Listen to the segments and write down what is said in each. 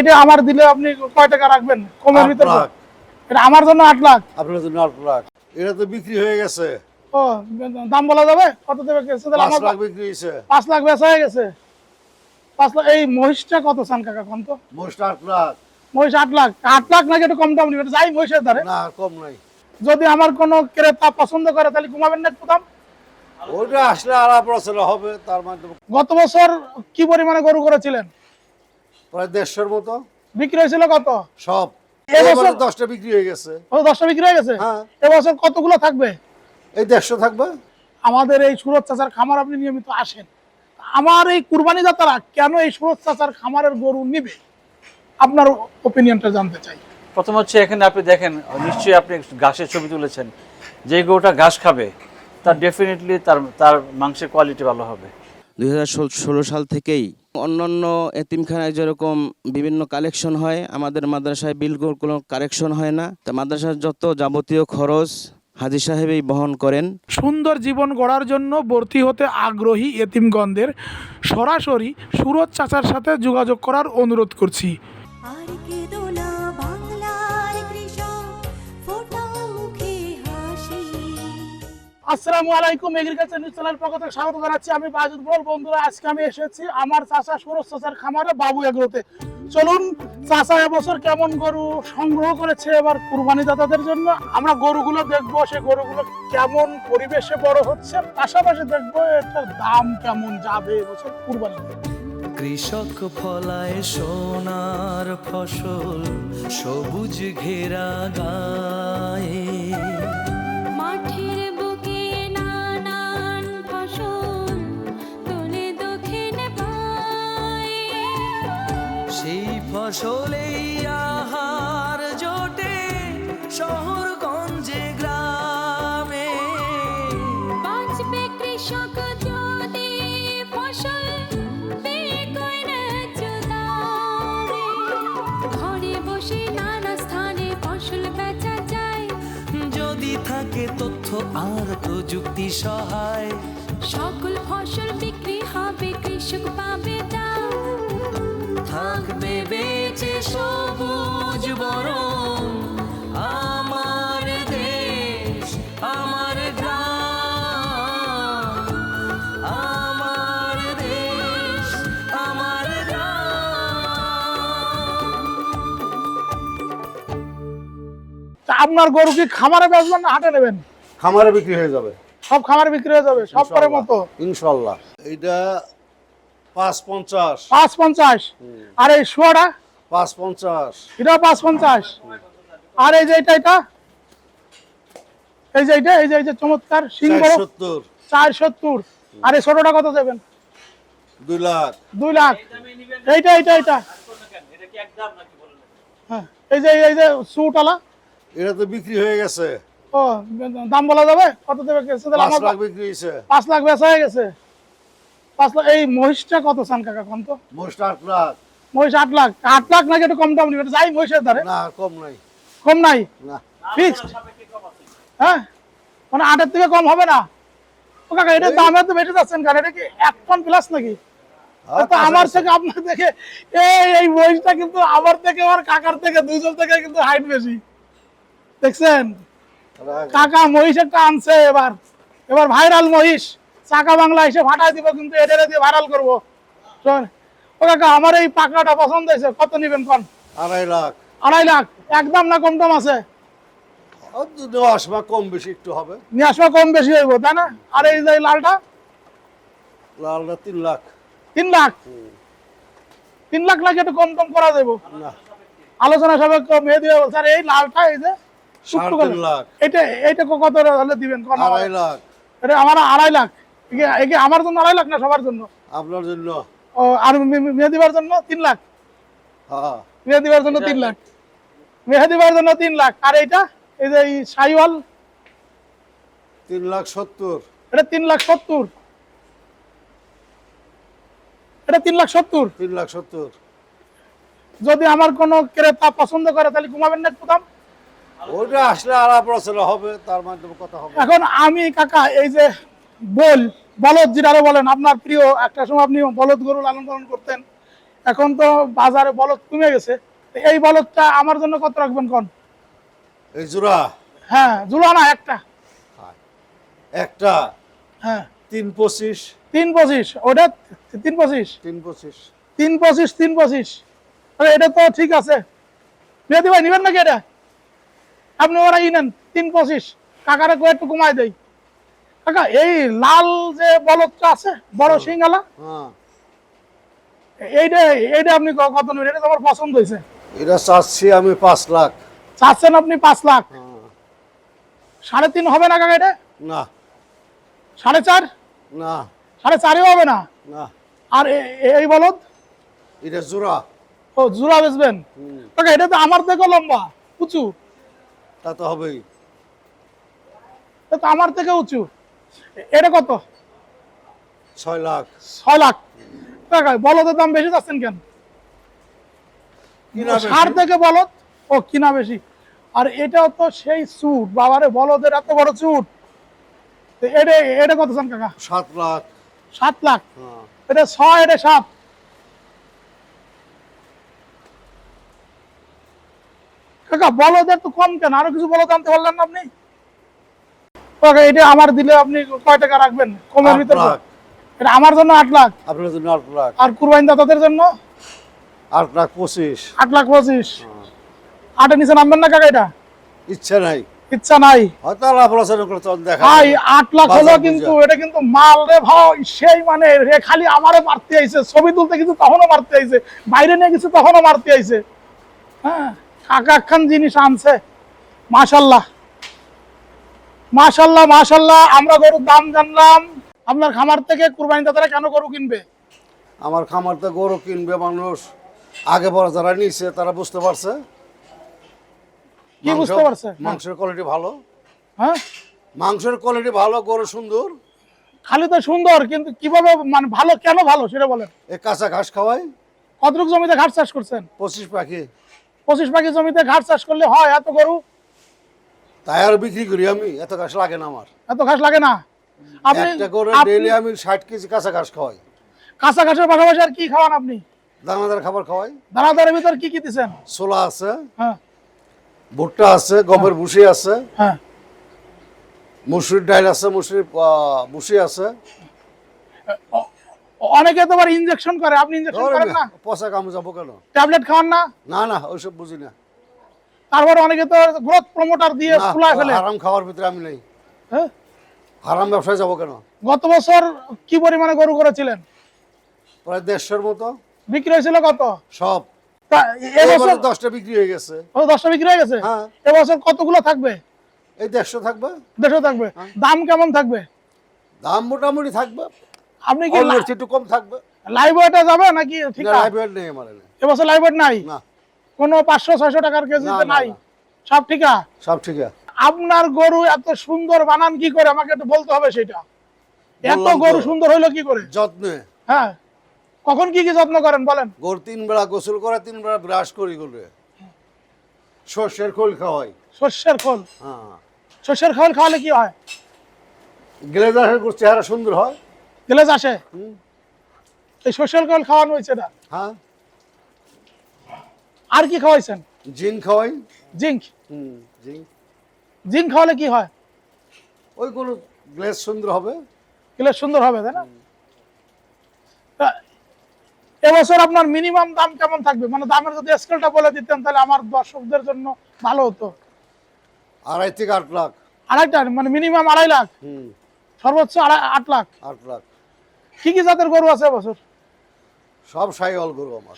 এটা আমার দিলে আপনি কয় টাকা রাখবেন? কমের ভিতরে। এটা আমার জন্য আট লাখ। আপনার জন্য আট লাখ। এটা তো বিক্রি হয়ে গেছে। ও দাম বলা যাবে? কত দেবে? পাঁচ লাখ বিক্রি হয়েছে। পাঁচ লাখ বেচা হয়ে গেছে। পাঁচ লাখ এই মহিষটা কত চান কাকা কম তো? মোস্ট আট লাখ। মহিষ আট লাখ। আট লাখ নাকি একটু কম দাম যাই মহিষের না কম নাই। যদি আমার কোনো ক্রেতা পছন্দ করে তাহলে কমাবেন না একটু দাম? ওইটা আসলে আলাপ হবে তার মাধ্যমে গত বছর কি পরিমাণে গরু করেছিলেন? প্রায় দেড়শোর মতো। বিক্রি হয়েছিল কত? সব। এবছর- দশটা বিক্রি হয়ে গেছে। ও দশটা বিক্রি হয়ে গেছে? হ্যাঁ। এবছর কতগুলো থাকবে? এই দেড়শো থাকবে। আমাদের এই সুরত চাচার খামার আপনি নিয়মিত আসেন। আমার এই কুরবানি দাতারা কেন এই সুরত চাচার খামারের গরু নিবে? আপনার ওপিনিয়নটা জানতে চাই। প্রথম হচ্ছে এখানে আপনি দেখেন নিশ্চয়ই আপনি ঘাসের ছবি তুলেছেন। যে গরুটা ঘাস খাবে তার ডেফিনেটলি তার তার মাংসের কোয়ালিটি ভালো হবে। দুই ষোলো সাল থেকেই অন্যান্য এতিমখানায় যেরকম বিভিন্ন কালেকশন হয় আমাদের মাদ্রাসায় বিলকুল কোনো কালেকশন হয় না। তা মাদ্রাসার যত যাবতীয় খরচ হাজি সাহেবই বহন করেন। সুন্দর জীবন গড়ার জন্য ভর্তি হতে আগ্রহী এতিমগণদের সরাসরি সুরত চাচার সাথে যোগাযোগ করার অনুরোধ করছি। আসসালামু আলাইকুম এগ্রিকালচার নিউজ চ্যানেল পক্ষ থেকে স্বাগত জানাচ্ছি। আমি বাজুদ বল। বন্ধুরা, আজকে আমি এসেছি আমার চাচা সুরজ চাচার খামারে বাবু এগ্রোতে। চলুন চাচা এবছর কেমন গরু সংগ্রহ করেছে এবার কুরবানি দাতাদের জন্য? আমরা গরুগুলো দেখব, সে গরুগুলো কেমন পরিবেশে বড় হচ্ছে, পাশাপাশি দেখব এটার দাম কেমন যাবে এবছর কুরবানি কৃষক ফলায় সোনার ফসল, সবুজ ঘেরা গায়ে আহার জোটে শহর গঞ্জে গ্রামে। বাঁচবে কৃষক যদি ফসল। ঘরে বসে নানা স্থানে ফসল বেচা যায়। যদি থাকে তথ্য আর প্রযুক্তি সহায়। সকল ফসল বিক্রি হবে কৃষক পাবে থাকবে বেঁচে সবুজ বরং আমার দেশ আমার গ্রাম। আমার দেশ আমার তা আপনার গরু কি খামারে বেচবেন না হাটে নেবেন? খামারে বিক্রি হয়ে যাবে। সব খামারে বিক্রি হয়ে যাবে সব করে মতো? ইনশাল্লাহ। এইটা পাঁচ পঞ্চাশ পাঁচ পঞ্চাশ আর এই শোয়াটা? পাঁচ পঞ্চাশ এটাও পাঁচ পঞ্চাশ আর এই যে এটা এটা? এই যে এটা এই যে এই যে চমৎকার সিং চার বড়। সত্তর চার সত্তর আর এই ছোটটা কত দেবেন? দুই লাখ। দুই লাখ। এইটা এইটা এইটা। হ্যাঁ এই যে এই যে সুটালা এটা তো বিক্রি হয়ে গেছে। ও দাম বলা যাবে? কত দেবে? পাঁচ লাখ বিক্রি হয়েছে। পাঁচ লাখ বেচা হয়ে গেছে। পাঁচ লাখ এই মহিষটা কত চান কাকা কম তো? মোস্ট আট লাখ। মহিষ আট লাখ। আট লাখ নাকি একটু কম দাম নিবে? যাই মহিষের ধারে। না কম নাই। কম নাই? না। ফিক্সড হ্যাঁ? মানে আটের থেকে কম হবে না? ও কাকা এটার দাম এত বেশি যাচ্ছেন কারণ এটা কি এক টন প্লাস নাকি? তো আমার থেকে আপনার থেকে এই এই মহিষটা কিন্তু আমার থেকে আমার কাকার থেকে দুজন থেকে কিন্তু হাইট বেশি। দেখছেন? কাকা মহিষ একটা আনছে এবার। এবার ভাইরাল মহিষ। চাকা বাংলা এসে ফাটাই দিব কিন্তু এটারে দিয়ে ভাইরাল করব। ও কাকা আমার এই পাকড়াটা পছন্দ হয়েছে। কত নিবেন কোন? আড়াই লাখ। আড়াই লাখ। একদম না কম দাম আছে দশ বা কম বেশি একটু হবে। নিয়ে আসবা কম বেশি হইব তাই না? আর এই যে লালটা? লালটা তিন লাখ। তিন লাখ? তিন লাখ লাগে একটু কম করা যাব না। আলোচনা সবাই মেয়ে দিয়ে বলছে এই লালটা এই যে এটা এইটা কত হলে দিবেন? আড়াই লাখ। এটা আমার আড়াই লাখ। একে- আমার জন্য আড়াই লাখ না সবার জন্য? আপনার জন্য। ও আর মে- মে- মেয়ে দিবার জন্য তিন লাখ। হ্যাঁ। মেয়ে দিবার জন্য তিন লাখ। মেয়ে দিবার জন্য তিন লাখ। আর এইটা? এই যে সাইওয়াল? তিন লাখ সত্তর। এটা তিন লাখ সত্তর। এটা তিন লাখ সত্তর। তিন লাখ সত্তর। যদি আমার কোনো ক্রেতা পছন্দ করে তাহলে কমাবেন না একটু দাম ওইটা আসলে আলাপ হবে তার মাধ্যমে কথা হবে। এখন আমি কাকা এই যে বল বলদ যেটারে বলেন আপনার প্রিয় একটা সময় আপনি বলদ গরু লালন পালন করতেন। এখন তো বাজারে বলদ কমে গেছে। এই বলদটা আমার জন্য কত রাখবেন কোন? এই জোড়া? হ্যাঁ জুলা না একটা। একটা? হ্যাঁ। তিন পঁচিশ? তিন পঁচিশ ওটা তিন পঁচিশ? তিন পঁচিশ। তিন পঁচিশ তিন পঁচিশ। আরে এটা তো ঠিক আছে। মেহেদি ভাই নিবেন নাকি এটা? আপনি ওরা ই নেন তিন পঁচিশ। কাকারে একটু কমাই দেই। কাকা এই লাল যে বলদটা আছে বড় সিঙ্গালা হ্যাঁ। এইটা এইটা আপনি কত নেবেন? এটা আমার পছন্দ হয়েছে। এটা চাচ্ছি আমি পাঁচ লাখ। চাচ্ছেন আপনি পাঁচ লাখ? হ্যাঁ। সাড়ে তিন হবে না কাকা এটা? না। সাড়ে চার? না। সাড়ে চারও হবে না? না। আর এই বলদ? এটা জোড়া। ও জোড়া বেচবেন? কাকা এটা তো আমার থেকে লম্বা উঁচু। তা তো হবেই। এটা তো আমার থেকে উঁচু। এটা কত? ছয় লাখ। ছয় লাখ। টাকা বলদের দাম বেশি যাচ্ছেন কেন? সার থেকে বলদ? ও কিনা বেশি। আর এটাও তো সেই চুট বাবারে বলদের এত বড় চুট। এটা এটা কত চান কাকা? সাত লাখ। সাত লাখ। হ্যাঁ। এটা ছয় এটা সাত। কাকা বলদের তো কম কেন? আরও কিছু বলদ আনতে পারলেন না আপনি? এটা আমার দিলে আপনি কয় টাকা রাখবেন? কমের ভিতরে এটা আমার জন্য আট লাখ। আপনার জন্য আট লাখ। আর কুরবানি দাতাদের জন্য? আট লাখ পঁচিশ। আট লাখ পঁচিশ। আটের নিচে নামবেন না কাকা এটা? ইচ্ছা নাই। ইচ্ছা নাই। হয়তো আল্লাহ আলোচনা করে দেখা ভাই আট লাখ হলো কিন্তু এটা কিন্তু মাল রে ভাই সেই মানে রে খালি আমারে মারতে আইছে। ছবি তুলতে কিছু তখনও মারতে আইছে। বাইরে নিয়ে কিছু তখনও মারতে আইছে। হ্যাঁ কাকা খান জিনিস আনছে। মাশাল্লাহ। মাশাল্লাহ মাশাল্লাহ আমরা গরুর দাম জানলাম। আপনার খামার থেকে কুরবানি দাতারা কেন গরু কিনবে? আমার খামারতে গরু কিনবে মানুষ। আগে পরে যারা নিছে তারা বুঝতে পারছে। কি বুঝতে পারছে? হ্যাঁ। মাংসের কোয়ালিটি ভালো। হ্যাঁ। মাংসের কোয়ালিটি ভালো গরু সুন্দর। খালি তো সুন্দর কিন্তু কীভাবে মানে ভালো কেন ভালো সেটা বলেন। এ কাঁচা ঘাস খাওয়াই। কতটুকু জমিতে ঘাট চাষ করছেন? পঁচিশ পাখি। পঁচিশ পাখি জমিতে ঘাট চাষ করলে হয় এত গরু? তাই আর বিক্রি করি আমি এত ঘাস লাগে না আমার। এত ঘাস লাগে না? আপনি একটা করে ডেইলি আমি ষাট কেজি কাঁচা ঘাস খাওয়াই। কাঁচা ঘাসের পাশাপাশি আর কি খাওয়ান আপনি? দানাদার খাবার খাওয়াই। দানাদারের ভিতর কি কি দিচ্ছেন ছোলা আছে হ্যাঁ। ভুট্টা আছে গমের ভুসি আছে হ্যাঁ। মুসুরির ডাল আছে মুসুরির আহ, ভুসি আছে। অনেকে তো আবার ইনজেকশন করে। আপনি ইনজেকশন করেন না? পচা কামে যাব কেন? ট্যাবলেট খাওয়ান না? না না ওইসব বুঝি না। তারপর অনেকে তো গ্রোথ প্রমোটার দিয়ে ফুলায় ফেলে। হারাম খাওয়ার ভিতরে আমি নেই। হ্যাঁ? হারাম ব্যবসায় যাব কেন? গত বছর কি পরিমাণে গরু করেছিলেন? প্রায় দেড়শোর মতো। বিক্রি হয়েছিল কত? সব। এবছর দশটা বিক্রি হয়ে গেছে। দশটা বিক্রি গেছে? এবছর কতগুলো থাকবে? এই দেড়শো থাকবে। দেড়শো থাকবে। হ্যাঁ। দাম কেমন থাকবে? দাম মোটামুটি থাকবে। আপনি কি একটু কম থাকবে। লাইভ ওয়েটে যাবে নাকি ঠিক নেই আমার এবছর লাইভ ওয়েট নাই? না। কোনো পাঁচশো ছয়শো টাকার কেজিতে নাই। সব ঠিক সব ঠিক আপনার গরু এত সুন্দর বানান কি করে? আমাকে একটু বলতে হবে সেটা। এত গরু সুন্দর হইল কি করে? যত্নে। হ্যাঁ। কখন কি কি যত্ন করেন বলেন? গরু তিন বেলা গোসল করে তিন বেলা ব্রাশ করি করে সর্ষের খোল খাওয়াই। শস্যের খোল? হ্যাঁ। শস্যের খোল খাওয়ালে কি হয়? গ্লেজারের গরুর চেহারা সুন্দর হয়। গ্লেজ আসে। এই শস্যের খোল খাওয়ানো হয়েছে না? হ্যাঁ। আর কি খাওয়াইছেন? জিন খাওয়াই। জিঙ্ক? হুম জিঙ্ক। জিঙ্ক খাওয়ালে কি হয়? ওই গরু গ্লেস সুন্দর হবে। গ্লেস সুন্দর হবে তাই না? তা এবছর আপনার মিনিমাম দাম কেমন থাকবে? মানে দামের যদি স্কেলটা বলে দিতেন তাহলে আমার দর্শকদের জন্য ভালো হতো। আড়াই থেকে আট লাখ। আড়াইটা মানে মিনিমাম আড়াই লাখ? হুম। সর্বোচ্চ আড়াই আট লাখ? আট লাখ। কি কি জাতের গরু আছে এবছর? সব সাইওয়াল গরু আমার।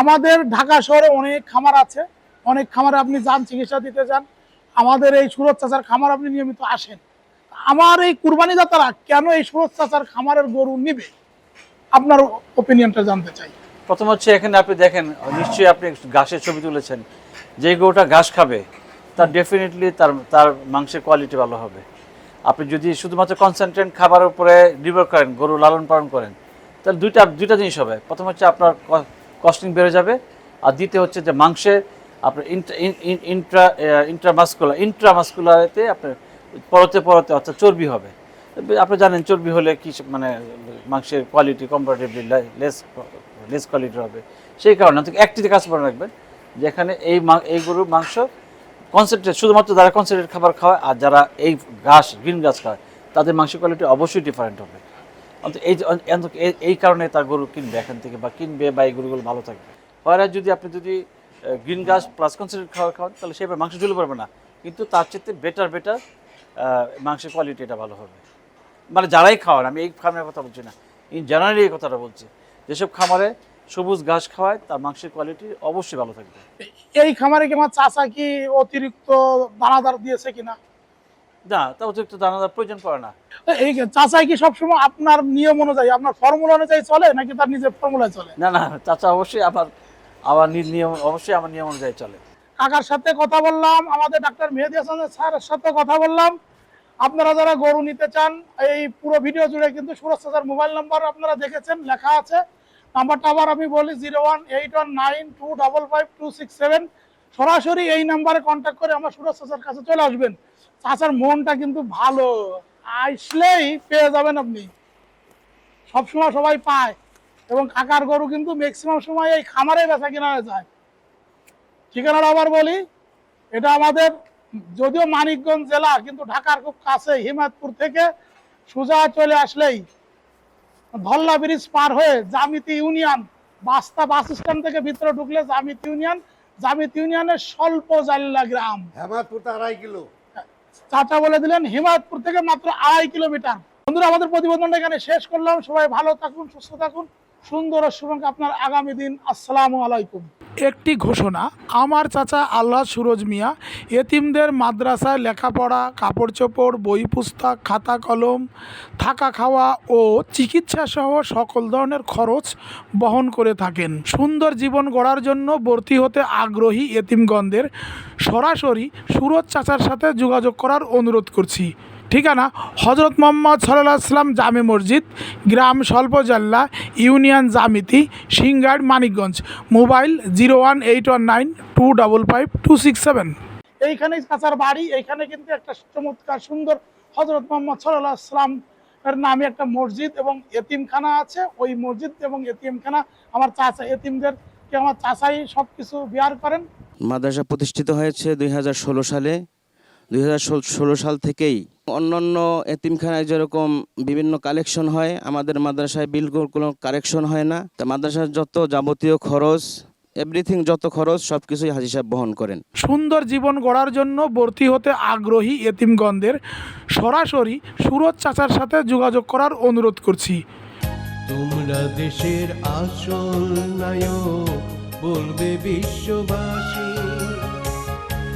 আমাদের ঢাকা শহরে অনেক খামার আছে। অনেক খামারে আপনি যান, চিকিৎসা দিতে যান। আমাদের এই সুরত চাচার খামার আপনি নিয়মিত আসেন। আমার এই কুরবানি দাতারা কেন এই সুরত চাচার খামারের গরু নিবে? আপনার ওপিনিয়নটা জানতে চাই। প্রথম হচ্ছে এখানে আপনি দেখেন, নিশ্চয়ই আপনি ঘাসের ছবি তুলেছেন। যে গরুটা ঘাস খাবে, তার ডেফিনেটলি তার তার মাংসের কোয়ালিটি ভালো হবে। আপনি যদি শুধুমাত্র কনসেন্ট্রেট খাবারের উপরে নির্ভর করেন, গরু লালন পালন করেন, তাহলে দুইটা দুইটা জিনিস হবে। প্রথম হচ্ছে আপনার কস্টিং বেড়ে যাবে। আর দ্বিতীয় হচ্ছে যে মাংসে আপনার ইন্ট্রা ইন্ট্রামাস্কুলার ইন্ট্রামাস্কুলারেতে আপনার পরতে পরতে অর্থাৎ চর্বি হবে। আপনি জানেন চর্বি হলে কি মানে মাংসের quality comparatively less less quality হবে। সেই কারণে অন্তত একটিতে কাজ করে রাখবেন। যেখানে এই এই গরুর মাংস কনসেন্ট্রেট শুধুমাত্র যারা কনসেন্ট্রেট খাবার খাওয়ায় আর যারা এই ঘাস গ্রিন ঘাস খায়, তাদের মাংসের কোয়ালিটি অবশ্যই ডিফারেন্ট হবে। এই এই- কারণে তার গরু কিনবে এখান থেকে বা কিনবে বা এই গরুগুলো ভালো থাকবে পরে যদি আপনি যদি গ্রিন ঘাস প্লাস কনসেন্ট্রেট খাবার খাওয়ান, তাহলে সেভাবে মাংস ঝুলে পারবে না। কিন্তু তার চেয়ে বেটার বেটার মাংসের কোয়ালিটি এটা ভালো হবে। মানে যারাই খাওয়ান, আমি এই খামারের কথা বলছি না ইন জেনারেলি এই কথাটা বলছি। যেসব খামারে সবুজ ঘাস খাওয়ায়, তার মাংসের কোয়ালিটি অবশ্যই ভালো থাকবে। এই খামারে কি আমার চাচা কি অতিরিক্ত দানাদার দিয়েছে কিনা? না তা অতিরিক্ত দানাদার প্রয়োজন পড়ে না। এই চাচাই কি সবসময় আপনার নিয়ম অনুযায়ী আপনার ফর্মুলা অনুযায়ী চলে নাকি তার নিজের ফর্মুলায় চলে? না না চাচা অবশ্যই আমার আমার নিয়ম অবশ্যই আমার নিয়ম অনুযায়ী চলে। কাকার সাথে কথা বললাম আমাদের ডাক্তার মেহেদি হাসান স্যারের সাথে কথা বললাম। আপনারা যারা গরু নিতে চান এই পুরো ভিডিও জুড়ে কিন্তু সুরজ চাচার মোবাইল নাম্বার আপনারা দেখেছেন লেখা আছে। নাম্বারটা আবার আমি বলি zero one eight one nine two double five two six seven সরাসরি এই নাম্বারে কন্ট্যাক্ট করে আমার সুরজ চাচার কাছে চলে আসবেন। চাচার মনটা কিন্তু ভালো। আসলেই পেয়ে যাবেন আপনি। সবসময় সবাই পায় এবং কাকার গরু কিন্তু ম্যাক্সিমাম সময় এই খামারে বেচা কিনা হয়ে যায়। ঠিকানাটা আবার বলি, এটা আমাদের যদিও মানিকগঞ্জ জেলা, কিন্তু ঢাকার খুব কাছে, হিমায়তপুর থেকে সোজা চলে আসলেই ধল্লা ব্রিজ পার হয়ে জামিতি ইউনিয়ন, বাস্তা বাস স্ট্যান্ড থেকে ভিতরে ঢুকলে জামিতি ইউনিয়ন, জামিতি ইউনিয়নের স্বল্প জাল্লা গ্রাম। হেমাদপুর আড়াই কিলো। চাচা বলে দিলেন, হিমায়তপুর থেকে মাত্র আড়াই কিলোমিটার। বন্ধুরা, আমাদের প্রতিবেদনটা এখানে শেষ করলাম। সবাই ভালো থাকুন, সুস্থ থাকুন। সুন্দর শুভঙ্কা আপনার আগামী দিন। আসসালামু আলাইকুম। একটি ঘোষণা। আমার চাচা আল্লাহ সুরজ মিয়া, এতিমদের মাদ্রাসায় লেখাপড়া কাপড় চোপড় বই পুস্তক, খাতা কলম, থাকা খাওয়া ও চিকিৎসা সহ সকল ধরনের খরচ বহন করে থাকেন। সুন্দর জীবন গড়ার জন্য ভর্তি হতে আগ্রহী এতিমগণদের সরাসরি সুরজ চাচার সাথে যোগাযোগ করার অনুরোধ করছি। ঠিকানা হজরত মোহাম্মদ সাল্লাহ আসলাম জামে মসজিদ গ্রাম স্বল্পজাল্লা union জামিতি Singair Manikganj. Mobile zero one eight one nine two double five two six seven. এইখানে চাচার বাড়ি এইখানে কিন্তু একটা চমৎকার সুন্দর হজরত মোহাম্মদ সাল্লাহ আসলাম এর নামে একটা মসজিদ এবং এতিমখানা আছে। ওই মসজিদ এবং এতিমখানা আমার চাচা এতিমদেরকে আমার চাচাই সব কিছু বিয়ার করেন। মাদ্রাসা প্রতিষ্ঠিত হয়েছে দুই হাজার ষোলো সালে। দুই হাজার ষোলো সাল থেকেই অন্যান্য এতিমখানায় যেরকম বিভিন্ন কালেকশন হয় আমাদের মাদ্রাসায় বিলকুল কোনো কালেকশন হয় না। তা মাদ্রাসার যত যাবতীয় খরচ এভরিথিং যত খরচ সব কিছুই হাজি সাহেব বহন করেন। সুন্দর জীবন গড়ার জন্য ভর্তি হতে আগ্রহী এতিমগণদের সরাসরি সুরজ চাচার সাথে যোগাযোগ করার অনুরোধ করছি। তোমরা দেশের আসল নায়ক বলবে বিশ্ববাসী।